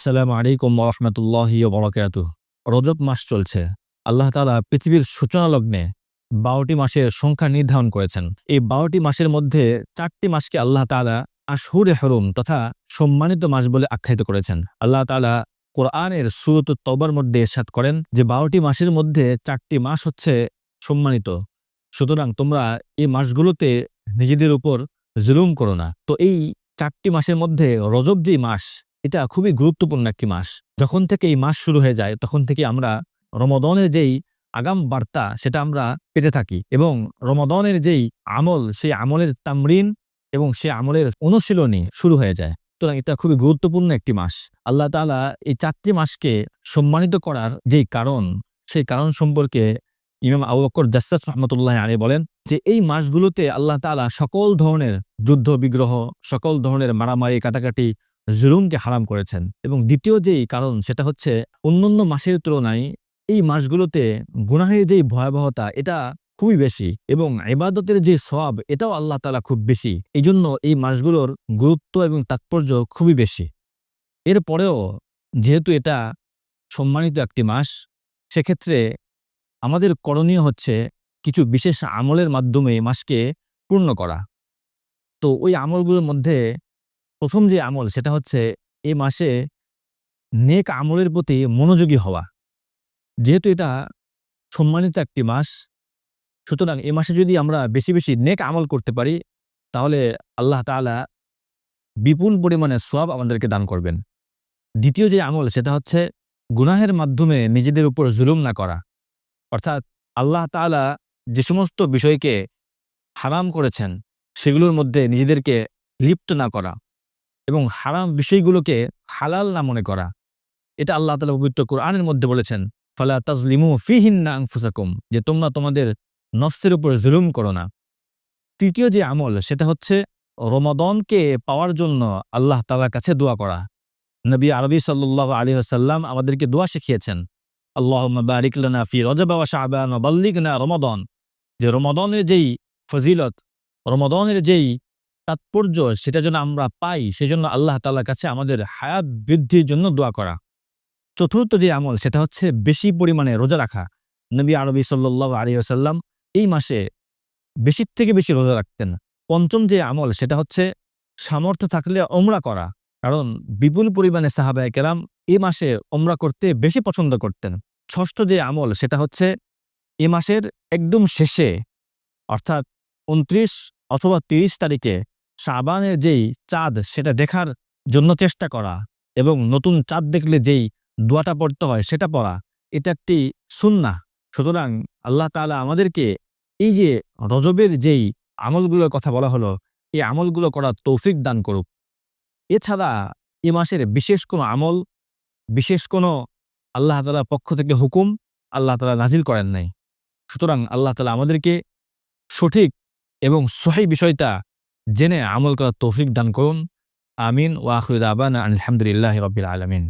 আসসালামু আলাইকুম রহমতুল্লাহি বরকাত রজব মাস চলছে। আল্লাহ তালা পৃথিবীর সূচনা লগ্নে বারোটি মাসের সংখ্যা নির্ধারণ করেছেন। এই বারোটি মাসের মধ্যে চারটি মাসকে আল্লাহ তালা আশহুরে হরুম তথা সম্মানিত মাস বলে আখ্যায়িত করেছেন। আল্লাহ তালা কোরআনের সুরত তবার মধ্যে এরশাদ করেন যে বারোটি মাসের মধ্যে চারটি মাস হচ্ছে সম্মানিত। সুতরাং তোমরা এই মাসগুলোতে নিজেদের উপর জুলুম করো না। তো এই চারটি মাসের মধ্যে রজব যে মাস এটা খুবই গুরুত্বপূর্ণ একটি মাস। যখন থেকে এই মাস শুরু হয়ে যায়, তখন থেকে আমরা রমদনের যেই আগাম বার্তা, সেটা আমরা পেতে থাকি এবং রমদনের যেই আমল, সেই আমলের তামরিন এবং সে আমলের অনুশীলনী শুরু হয়ে যায়। সুতরাং এটা খুবই গুরুত্বপূর্ণ একটি মাস। আল্লাহ তাআলা এই চারটি মাসকে সম্মানিত করার যেই কারণ, সেই কারণ সম্পর্কে ইমাম আবু বকর জাসাস রহমতুল্লাহ আলী বলেন যে, এই মাসগুলোতে আল্লাহ তাআলা সকল ধরনের যুদ্ধ বিগ্রহ, সকল ধরনের মারামারি, কাটাকাটি জুলুমকে হারাম করেছেন। এবং দ্বিতীয় যেই কারণ, সেটা হচ্ছে অন্যান্য মাসের তুলনায় এই মাসগুলোতে গুনাহের যেই ভয়াবহতা, এটা খুবই বেশি এবং ইবাদতের যে সব এটাও আল্লাহ তালা খুব বেশি। এই জন্য এই মাসগুলোর গুরুত্ব এবং তাৎপর্য খুবই বেশি। এরপরেও যেহেতু এটা সম্মানিত একটি মাস, সেক্ষেত্রে আমাদের করণীয় হচ্ছে কিছু বিশেষ আমলের মাধ্যমে মাসকে পূর্ণ করা। তো ওই আমলগুলোর মধ্যে প্রথম যে আমল সেটা হচ্ছে এই মাসে নেক আমলের প্রতি মনোযোগী হওয়া। যেহেতু এটা সম্মানিত একটি মাস, সুতরাং এ মাসে যদি আমরা বেশি বেশি নেক আমল করতে পারি, তাহলে আল্লাহ তাআলা বিপুল পরিমাণে সব আমাদেরকে দান করবেন। দ্বিতীয় যে আমল সেটা হচ্ছে গুনাহের মাধ্যমে নিজেদের উপর জুলুম না করা। অর্থাৎ আল্লাহ তাআলা যে সমস্ত বিষয়কে হারাম করেছেন, সেগুলোর মধ্যে নিজেদেরকে লিপ্ত না করা। এবং হারাম বিষয়গুলোকে হালাল না মনে করা। এটা আল্লাহ তালা পবিত্র কোরআনের মধ্যে বলেছেন, ফালা তাজলিমু ফিহিন্না আংফুসাকুম যে তোমরা তোমাদের নফসের উপর জুলুম করো না। তৃতীয় যে আমল, সেটা হচ্ছে রমাদনকে পাওয়ার জন্য আল্লাহ তালার কাছে দোয়া করা। নবী আরবি সাল্লাহ আলী আসাল্লাম আমাদেরকে দোয়া শিখিয়েছেন আল্লাহ বারিকলানা ফি রজবা শাহবান বাল্লিগনা রমাদন যে রমাদনের যেই ফজিলত, রমাদনের যেই তাৎপর্য সেটা যেন আমরা পাই, সেজন্য আল্লাহ তালার কাছে আমাদের হায়াত বৃদ্ধির জন্য দোয়া করা। চতুর্থ যে আমল, সেটা হচ্ছে বেশি পরিমাণে রোজা রাখা। নবী আরবি সাল্লাহ আলী আসাল্লাম এই মাসে বেশির থেকে বেশি রোজা রাখতেন। পঞ্চম যে আমল, সেটা হচ্ছে সামর্থ্য থাকলে ওমরা করা। কারণ বিপুল পরিমাণে সাহাবায় কেরাম এ মাসে ওমরা করতে বেশি পছন্দ করতেন। ষষ্ঠ যে আমল, সেটা হচ্ছে এ মাসের একদম শেষে, অর্থাৎ উনত্রিশ অথবা তিরিশ তারিখে শাবানের যেই চাঁদ, সেটা দেখার জন্য চেষ্টা করা এবং নতুন চাঁদ দেখলে যেই দোয়াটা পড়তে হয়, সেটা পড়া, এটা একটি সুন্না সুতরাং আল্লাহ তাআলা আমাদেরকে এই যে রজবের যেই আমলগুলোর কথা বলা হলো, এই আমলগুলো করার তৌফিক দান করুক। এছাড়া এ মাসের বিশেষ কোনো আমল, বিশেষ কোনো আল্লাহ তালার পক্ষ থেকে হুকুম আল্লাহ তালা নাজিল করেন নাই। সুতরাং আল্লাহ তালা আমাদেরকে সঠিক এবং সহি বিষয়টা জেনে আমল করার তৌফিক দান করুন আমিন ওয়াহুদ আবান আলহামদুলিল্লাহ রবিল আলমিন